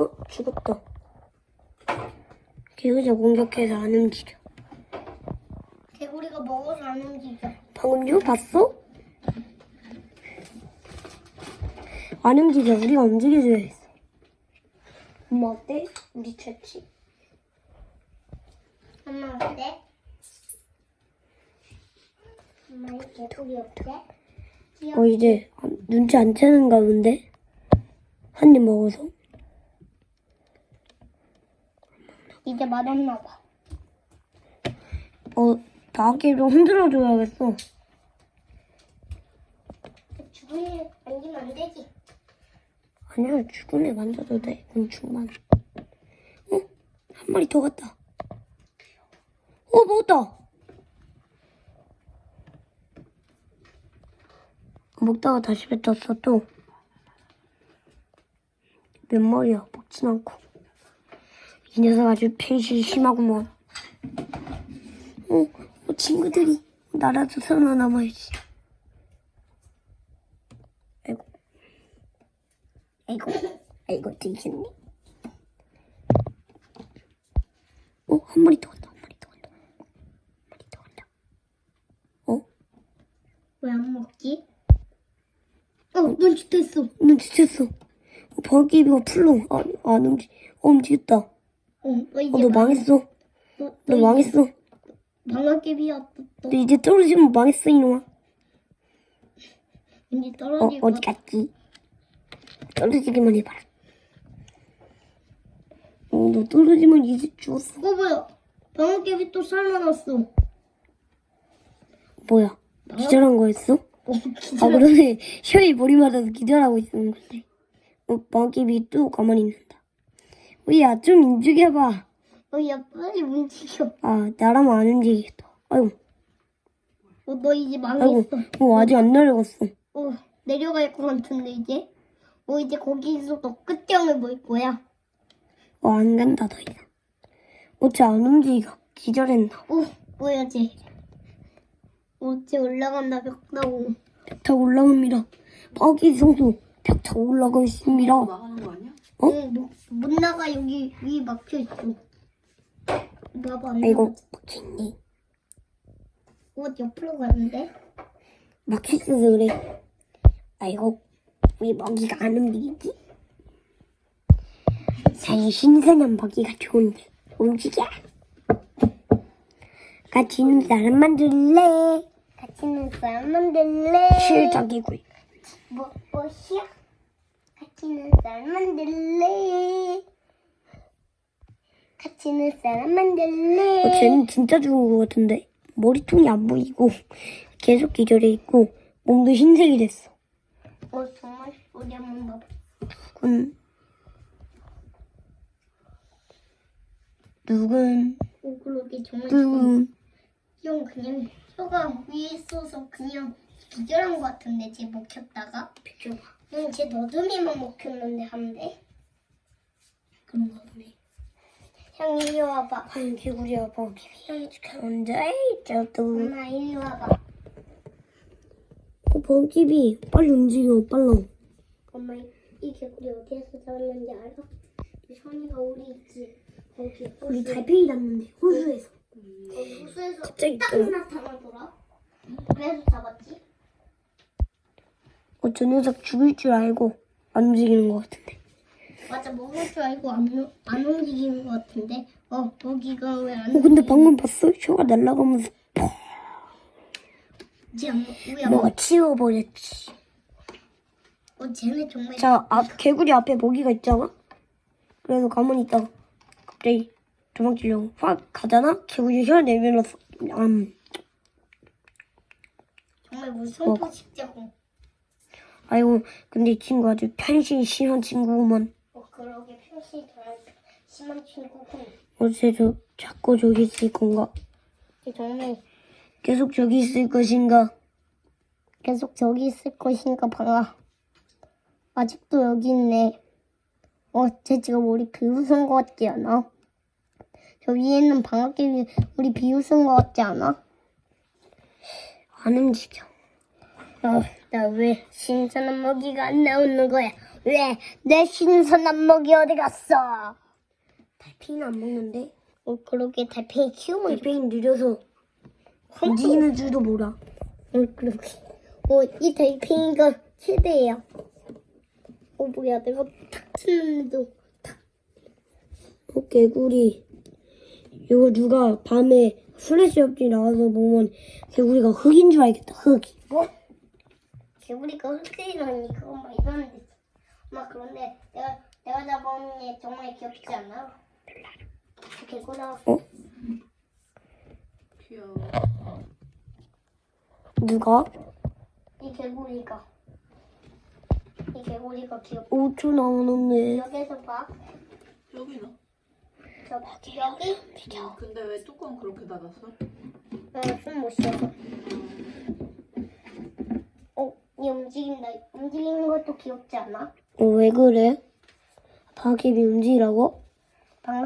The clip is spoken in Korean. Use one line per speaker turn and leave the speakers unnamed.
어, 죽었다. 개구리가 공격해서 안 움직여.
개구리가 먹어서 안 움직여.
방금 요 봤어? 안 움직여. 우리가 움직여줘야 했어. 엄마 어때? 우리 채치?
엄마 어때? 엄마 이 개구리 어때?
어, 이제 안- 눈치 안 채는가 본데? 한 입 먹어서?
이제 맛없나 봐.
어, 나한테 좀 흔들어 줘야겠어.
죽은 애 만지면 안 되지.
아니야, 애 만져도 돼. 곤충만. 어? 한 마리 더 갔다. 어, 먹었다. 먹다가 다시 뱉었어, 또. 몇 마리야, 먹진 않고. 이 녀석 아주 펜시 심하구먼. 어, 어, 친구들이 나라도 살아남아야지. 아이고. 아이고, 아이고, 되겠네. 어, 한 마리 더 간다, 한 마리 더 간다. 한 마리 더 간다. 어?
왜 안 먹지? 어, 눈치챘어.
눈치챘어. 어, 방귀비가 풀렁. 아, 안 움직, 어, 움직였다. 어,
어, 너 이제
너 망했어.
너,
너 망했어.
방학개비야. 너,
이제 떨어지면 망했어, 이놈아.
이제
어,
떨어질
어디
거야.
갔지? 떨어지기만 해봐라. 어, 너 떨어지면 이제 죽었어.
어, 뭐야? 방학개비 또 살아났어.
뭐야? 기절한 거였어?
어,
아, 그러네. 셔이 머리 맞아서 기절하고 있는 건데. 어, 방귀비 또 가만히 있는다. 우리야, 좀 움직여봐.
어, 야, 빨리 움직여.
아, 나라면 안 움직이겠다. 아이고,
어, 너 이제
아이고,
망했어.
어, 아직 안 내려갔어.
어, 내려갈 것 같은데, 이제? 어, 이제 거기서 너 끝장을 볼 거야.
어, 안 간다, 더 이상. 어째 안 움직여. 기절했나.
어, 뭐야, 쟤. 어, 쟤 올라간다, 벽 타고.
벽 타고 올라갑니다. 방귀 성수, 벽 타고 올라가고 있습니다.
나가는 거 아니야?
어?
응, 못, 못 나가, 여기, 위 막혀 있어. 봐봐, 안
아이고,
나가지.
막혀있네.
어, 옆으로 가는데?
막혀있어서 그래. 아이고, 왜 먹이가 안 움직이지? 사실 신선한 먹이가 좋은데, 움직여. 같이 있는 사람 만들래?
같이 있는 사람 만들래?
실적이구이.
뭐, 뭐 시야? 같이 있는 사람 만들래? 같이 사람 만들래?
어, 쟤는 진짜 죽은 것 같은데. 머리통이 안 보이고, 계속 기절해 있고, 몸도 흰색이 됐어.
어, 정말 우리 한번 봐봐.
누군, 누군,
오, 그러게 정말
누군.
형 그냥 혀가 위에 있어서 그냥 기절한 것 같은데 쟤 먹혔다가 비켜봐. 응, 쟤 너듬이만 먹혔는데 한데.
그런가 보네.
형 이리 와봐.
과연 개구리와 번개비 혼자 있죠도.
엄마 이리 와봐.
어, 번개비 빨리 움직여, 빨라.
엄마 이, 이 개구리 어디에서 잡았는지 알아? 이 선이가 우리 있지. 거기
우리
호수.
달팽이 났는데 호수에서.
거기 호수에서
갑자기
딱
또.
나타나더라. 그래서 잡았지.
어, 저 녀석 죽을 줄 알고 안 움직이는 것 같은데.
맞아 먹을 줄 알고 안, 우- 안 움직이는 것 같은데. 어 거기가 왜안
어, 근데 방금 봤어? 혀가 날아가면서
우야
뭐가 치워버렸지.
어 쟤네 정말
자, 앞, 개구리 앞에 모기가 있잖아? 그래서 가만히 있다가 갑자기 도망치려고 확 가잖아? 개구리 혀 내밀어서, 음,
정말 무슨 식자고.
아이고, 근데 이 친구 아주 편신 심한 친구구먼.
어 그러게 덜 심한 친구군.
어째 저, 자꾸 저기 있을 건가?
쟤 정말
계속 저기 있을 것인가?
계속 저기 있을 것인가 봐라. 아직도 여기 있네. 어, 쟤 지금 우리 비웃은 것 같지 않아? 저 위에 있는 방학개비 우리 비웃은 것 같지 않아?
안 움직여.
어, 나 왜 신선한 먹이가 안 나오는 거야? 왜? 내 신선한 먹이 어디 갔어?
달팽이는 안 먹는데
어, 그러게 달팽이 키우면
달팽이 느려서 움직이는 줄도 몰라.
어, 그러게. 어, 이 달팽이가 최대야. 어, 뭐야, 내가 탁 치는데도.
어, 개구리. 이거 누가 밤에 슬래시 업지 나와서 보면 개구리가 흑인 줄 알겠다. 흑이.
뭐? 개구리가 그건 말도 안 되지. 엄마, 그런데 내가, 내가 잡아온 얘 정말 귀엽지 않아? 그 개구리가,
어?
귀여워.
누가?
이 개구리가. 이 개구리가 귀엽
5초 나오는데.
여기서 봐.
여기는?
저, 여기?
음, 근데 왜 뚜껑 그렇게 닫았어?
어, 숨못 쉬어서. 어, 이 움직인다. 움직이는 것도 귀엽지 않아?
어, 왜 그래? 박입이 움직이라고?
방금